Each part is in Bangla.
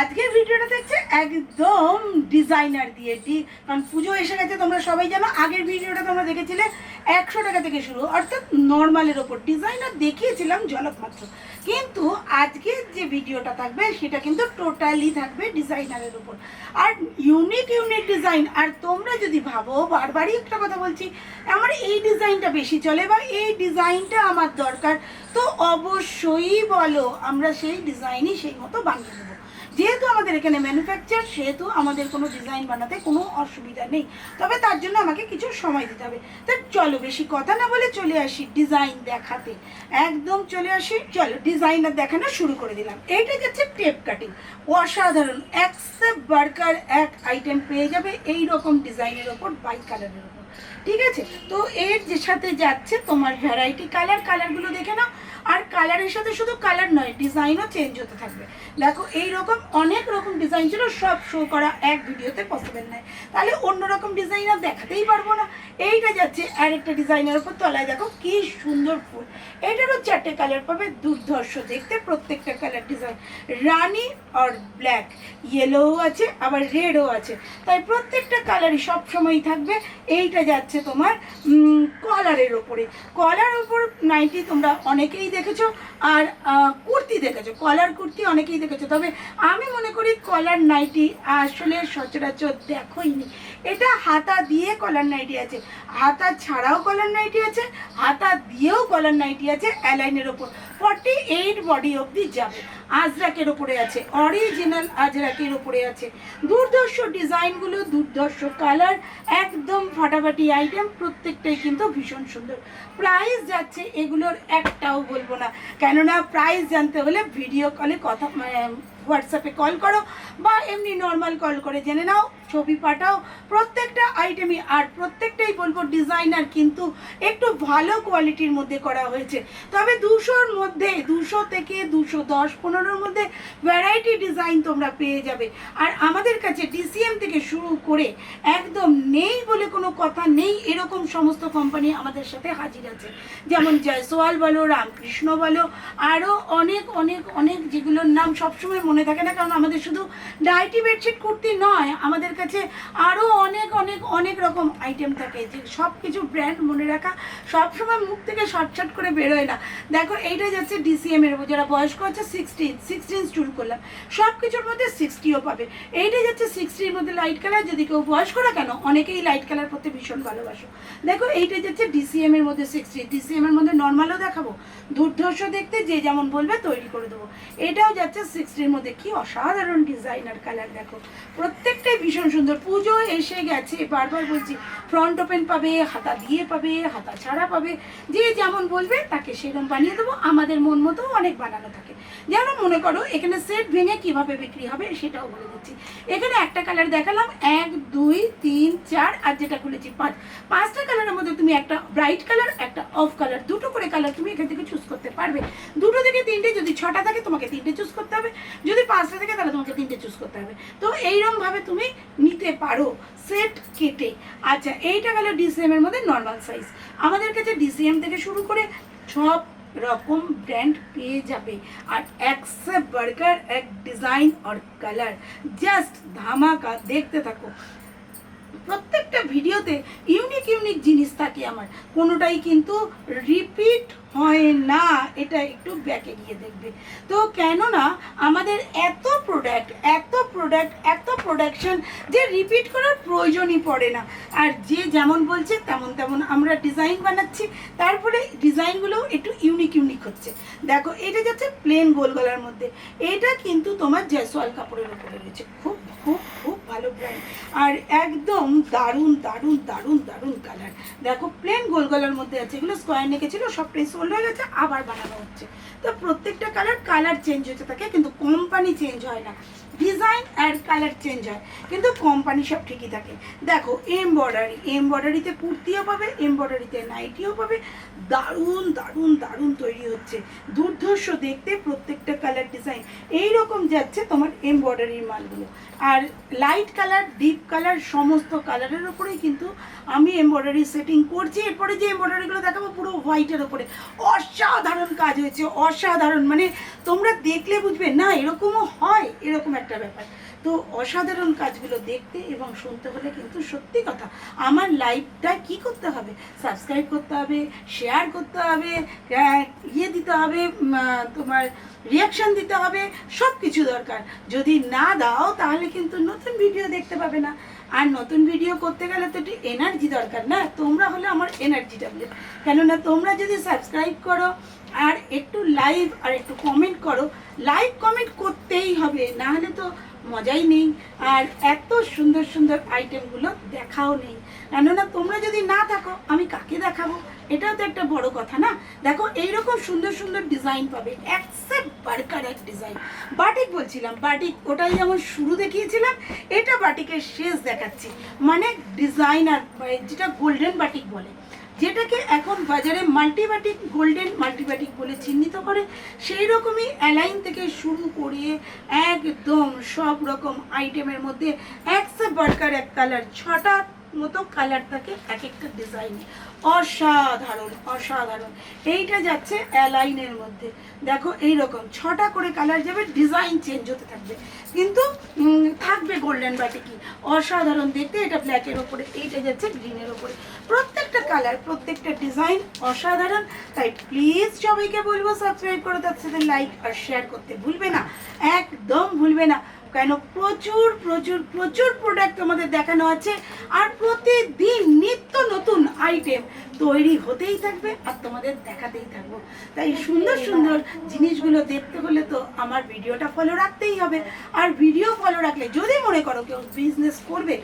আজকের ভিডিওটা দেখছে একদম ডিজাইনার দিয়ে কারণ পুজো এসে গেছে, তোমরা সবাই জানো, আগের ভিডিওটা তোমরা দেখেছিলে, একশো টাকা থেকে শুরু, অর্থাৎ নর্মালের ওপর। ডিজাইনার দেখিয়েছিলাম ঝলক মাত্র। কিন্তু আজকে যে ভিডিওটা থাকবে, সেটা কিন্তু টোটালি থাকবে ডিজাইনারের ওপর। আর ইউনিক ইউনিক ডিজাইন আর তোমরা যদি ভাবো, বারবারই একটা কথা বলছি, আমার এই ডিজাইনটা বেশি চলে বা এই ডিজাইনটা আমার দরকার, তো অবশ্যই বলো, আমরা সেই ডিজাইনই সেই মতো বানিয়ে দেবো যেহেতু আমাদের এখানে ম্যানুফ্যাকচার সেহেতু আমাদের কোনো ডিজাইন বানাতে কোনো অসুবিধা নেই। তবে তার জন্য আমাকে কিছু সময় দিতে হবে। তা চলো বেশি কথা না বলে চলে আসি ডিজাইন দেখাতে। একদম চলে আসি, চলো ডিজাইনার দেখানো শুরু করে দিলাম। এইটা যাচ্ছে টেপ কাটিং অসাধারণ। একসেপ্ট বার্কার এক আইটেম পেয়ে যাবে এই রকম ডিজাইনের ওপর বাই কালারের ওপর। ঠিক আছে? তো এর যে সাথে যাচ্ছে তোমার ভ্যারাইটি কালার কালারগুলো দেখে আর কালারের সাথে শুধু কালার নয়, ডিজাইনও চেঞ্জ হতে থাকবে। দেখো এই রকম অনেক রকম ডিজাইন ছিল, সব শো করা এক ভিডিওতে পসিবল নয় তাহলে অন্য রকম ডিজাইন আর দেখাতেই পারব না। এইটা যাচ্ছে আর একটা ডিজাইনের উপর তলায়, দেখো কি সুন্দর ফুল। এটারও চারটে কালার পাবে, দুর্ধর্ষ দেখতে, প্রত্যেকটা কালার ডিজাইন রানি আর ব্ল্যাক ইয়েলোও আছে, আবার রেডও আছে। তাই প্রত্যেকটা কালারই সব সময়ই থাকবে। এইটা যাচ্ছে তোমার কলারের ওপরে কলার ওপর নাইটি তোমরা অনেকেই দেখেছ আর কুর্তি দেখেছ। কলার কুর্তি অনেকেই দেখেছ। তবে আমি মনে করি কলার নাইটি আসলে সচরাচর দেখোইনি। এটা হাতা দিয়ে কলার নাইটি আছে। হাতা ছাড়াও কলার নাইটি আছে, হাতা দিয়েও কলার নাইটি আছে অ্যালাইনের ওপর। ফর্টি এইট বডি অবধি যাবে আজরাকের ওপরে আছে অরিজিনাল আজরাকের ওপরে আছে। দুর্ধর্ষ ডিজাইনগুলো দুর্ধর্ষ কালার একদম ফাটাফাটি আইটেম প্রত্যেকটাই কিন্তু ভীষণ সুন্দর। প্রাইস যাচ্ছে এগুলোর একটাও বলব না। কেননা প্রাইস জানতে হলে ভিডিও কলে কথা হোয়াটসঅ্যাপে কল করো বা এমনি নর্মাল কল করে জেনে নাও, ছবি পাঠাও, প্রত্যেকটা আইটেমই আর প্রত্যেকটাই বলব ডিজাইনার কিন্তু একটু ভালো কোয়ালিটির মধ্যে করা হয়েছে। তবে দুশোর মধ্যে, দুশো থেকে দুশো দশ পনেরোর মধ্যে ভ্যারাইটি ডিজাইন তোমরা পেয়ে যাবে। আর আমাদের কাছে ডিসিএম থেকে শুরু করে একদম নেই বলে কোনো কথা নেই, এরকম সমস্ত কোম্পানি আমাদের সাথে হাজির আছে। যেমন জয়সওয়াল বলো, রামকৃষ্ণ বলো আরও অনেক অনেক অনেক যেগুলোর নাম সবসময় মনে থাকে না, কারণ আমাদের শুধু ডাইটি বেডশিট কুর্তি নয়, আমাদের কাছে আরও অনেক অনেক অনেক রকম আইটেম থাকে। যে সব কিছু ব্র্যান্ড মনে রাখা, সবসময় মুখ থেকে শর্টশট করে বেরোয় না। দেখো এইটা যাচ্ছে ডিসিএম এর যারা বয়স্ক আছে সিক্সটিন সিক্সটিন চুল করলাম সব কিছুর মধ্যে সিক্সটিও পাবে। এইটা যাচ্ছে সিক্সটির মধ্যে লাইট কালার যদি কেউ বয়স্ক না কেন, অনেকেই লাইট কালার পরতে ভীষণ ভালোবাসো। দেখো এইটা যাচ্ছে ডিসিএম এর মধ্যে সিক্সটি ডিসিএম এর মধ্যে নর্মালও দেখাবো। দুর্ধর্ষ দেখতে যে যেমন বলবে, তৈরি করে দেবো। এটাও যাচ্ছে সিক্সটির মধ্যে। কি অসাধারণ ডিজাইনার কালার দেখো। প্রত্যেকটাই ভীষণ সুন্দর। পুজো এসে গেছে, বারবার বলছি ফ্রন্ট ওপেন পাবে, হাতা দিয়ে পাবে, হাতা ছাড়া পাবে। যে যেমন বলবে, তাকে সেরকম বানিয়ে দেবো। আমাদের মন মতো অনেক বানানো থাকে। যেন মনে করো, এখানে সেট ভেঙে কীভাবে বিক্রি হবে সেটাও বলে দিচ্ছি। এখানে একটা কালার দেখালাম। এক, দুই, তিন, চার, আর যেটা খুলেছি, পাঁচ। পাঁচটা কালারের মধ্যে তুমি একটা ব্রাইট কালার একটা অফ কালার দুটো করে কালার তুমি এখান থেকে চুজ করতে পারবে। দুটো থেকে তিনটে, যদি ছটা থাকে, তোমাকে তিনটে চুজ করতে হবে। যদি পাঁচটা থাকে, তাহলে তোমাকে তিনটে চুজ করতে হবে। তো এইরকমভাবে তুমি নিতে পারো। সেট কেটে। আচ্ছা এইটা গেল ডিসিএম এর মধ্যে নর্মাল সাইজ আমাদের কাছে ডিসিএম থেকে শুরু করে সব রকম ব্র্যান্ড পেয়ে যাবে। আর একসে বার্গার এক ডিজাইন আর কালার জাস্ট ধামাকা, দেখতে থাকো। প্রত্যেকটা ভিডিওতে ইউনিক ইউনিক জিনিস থাকে আমার। কোনোটাই কিন্তু রিপিট হয় না, এটা একটু ব্যাকে গিয়ে দেখবে। তো কেননা আমাদের এত প্রোডাক্ট এত প্রোডাক্ট এত প্রোডাকশন যে রিপিট করার প্রয়োজনই পড়ে না। আর যে যেমন বলছে, তেমন তেমন আমরা ডিজাইন বানাচ্ছি, তারপরে ডিজাইনগুলোও একটু ইউনিক ইউনিক হচ্ছে। দেখো, এটা যাচ্ছে প্লেন গোল গলার মধ্যে। এটা কিন্তু তোমার জয়সওয়াল কাপড়ের উপরে রয়েছে। খুব খুব খুব ভালো ব্র্যান্ড আর একদম দারুণ দারুণ দারুণ দারুণ কালার দেখো প্লেন গোল গলার মধ্যে আছে। এগুলো স্কোয়ার নেকে ছিল, সব প্রেস সোল্ড হয়ে গেছে, আবার বানানো হচ্ছে। তো প্রত্যেকটা কালার কালার চেঞ্জ হতে থাকে কিন্তু কোম্পানি চেঞ্জ হয় না। ডিজাইন অ্যান্ড কালার চেঞ্জ হয়। কিন্তু কোম্পানি সব ঠিকই থাকে। দেখো এমব্রয়ডারি এমব্রয়ডারিতে কুর্তিও পাবে এমব্রয়ডারিতে নাইটিও পাবে। দারুণ দারুণ দারুণ তৈরি হচ্ছে। দুর্ধর্ষ দেখতে, প্রত্যেকটা কালার ডিজাইন এই রকম যাচ্ছে তোমার এমব্রয়ডারির মালগুলো। আর লাইট কালার ডিপ কালার সমস্ত কালারের ওপরেই কিন্তু আমি এমব্রয়ডারি সেটিং করছি। এরপরে যে এমব্রয়ডারিগুলো দেখাবো পুরো হোয়াইটের ওপরে অসাধারণ কাজ হয়েছে, অসাধারণ। মানে তোমরা দেখলে বুঝবে, না, এরকমও হয়, এরকম একটা একটা ব্যাপার। তো অসাধারণ কাজগুলো দেখতে এবং শুনতে হলে কিন্তু সত্যি কথা, আমার লাইফটা কি করতে হবে? সাবস্ক্রাইব করতে হবে, শেয়ার করতে হবে ইয়ে দিতে হবে তোমার রিয়াকশন দিতে হবে সব কিছু দরকার। যদি না দাও, তাহলে কিন্তু নতুন ভিডিও দেখতে পাবে না। আর নতুন ভিডিও করতে গেলে তো একটু এনার্জি দরকার না? তোমরা হলে আমার এনার্জিটা বলে কেননা তোমরা যদি সাবস্ক্রাইব করো আর একটু লাইভ আর একটু কমেন্ট করো। লাইভ কমেন্ট করতেই হবে না হলে তো মজাই নেই। আর এত সুন্দর সুন্দর আইটেমগুলো দেখাও নেই। কেননা তোমরা যদি না থাকো, আমি কাকে দেখাবো? এটাও তো একটা বড় কথা না? দেখো, এইরকম সুন্দর সুন্দর ডিজাইন পাবে বার্কার এক ডিজাইন বাটিক বলছিলাম বাটিক ওটাই যেমন শুরু দেখিয়েছিলাম, এটা বাটিকের শেষ দেখাচ্ছি। মানে ডিজাইনার যেটা গোল্ডেন বাটিক বলে। যেটাকে এখন বাজারে মাল্টিবাটিক গোল্ডেন মাল্টিবাটিক বলে চিহ্নিত করে সেই রকমই অ্যালাইন থেকে শুরু করিয়ে একদম সব রকম আইটেমের মধ্যে একসে বার্কার এক কালার ছটা মতো কালার থাকে এক একটা ডিজাইনে অসাধারণ অসাধারণ। এইটা যাচ্ছে অ্যালাইনের মধ্যে। দেখো এই রকম ছটা করে কালার যাবে ডিজাইন চেঞ্জ হতে থাকবে। কিন্তু থাকবে গোল্ডেন বাটিকি অসাধারণ দেখতে এটা ব্ল্যাকের ওপরে এইটা যাচ্ছে গ্রিনের ওপরে প্রত্যেকটা কালার প্রত্যেকটা ডিজাইন অসাধারণ। তাই প্লিজ সবাইকে বলব সাবস্ক্রাইব করে তার সাথে লাইক আর শেয়ার করতে ভুলবে না। একদম ভুলবে না। কেন? প্রচুর প্রচুর প্রচুর প্রোডাক্ট আমাদের দেখানো আছে। আর প্রতিদিন নিত্য নতুন আইটেম তৈরি হতেই থাকবে আর তোমাদের দেখাতেই থাকব। তাই সুন্দর সুন্দর জিনিসগুলো দেখতে হলে তো আমার ভিডিওটা ফলো রাখতেই হবে। আর ভিডিও ফলো রাখলে যদি মনে করো কেউ বিজনেস করবে,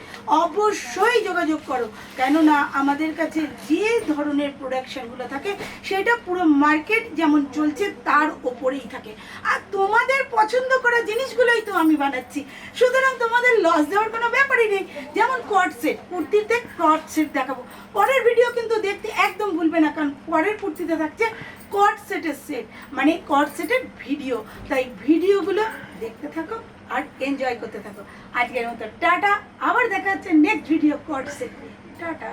অবশ্যই যোগাযোগ করো। কেননা আমাদের কাছে যে ধরনের প্রোডাকশনগুলো থাকে, সেটা পুরো মার্কেট যেমন চলছে তার ওপরেই থাকে। আর তোমাদের পছন্দ করা জিনিসগুলোই তো আমি বানাচ্ছি। সুতরাং তোমাদের লস দেওয়ার কোনো ব্যাপারই নেই। যেমন কট সেট কুর্তিতে কট সেট দেখাবো। পরের ভিডিও কিন্তু দেখতে একদম ভুলবে না, কারণ পরের কুর্তিতে থাকছে কট সেটের সেট মানে কট সেটের ভিডিও তাই ভিডিওগুলো দেখতে থাকো আর এনজয় করতে থাকো। আজকের মতো টাটা, আবার দেখা যাচ্ছে নেক্সট ভিডিও কট সেট টাটা।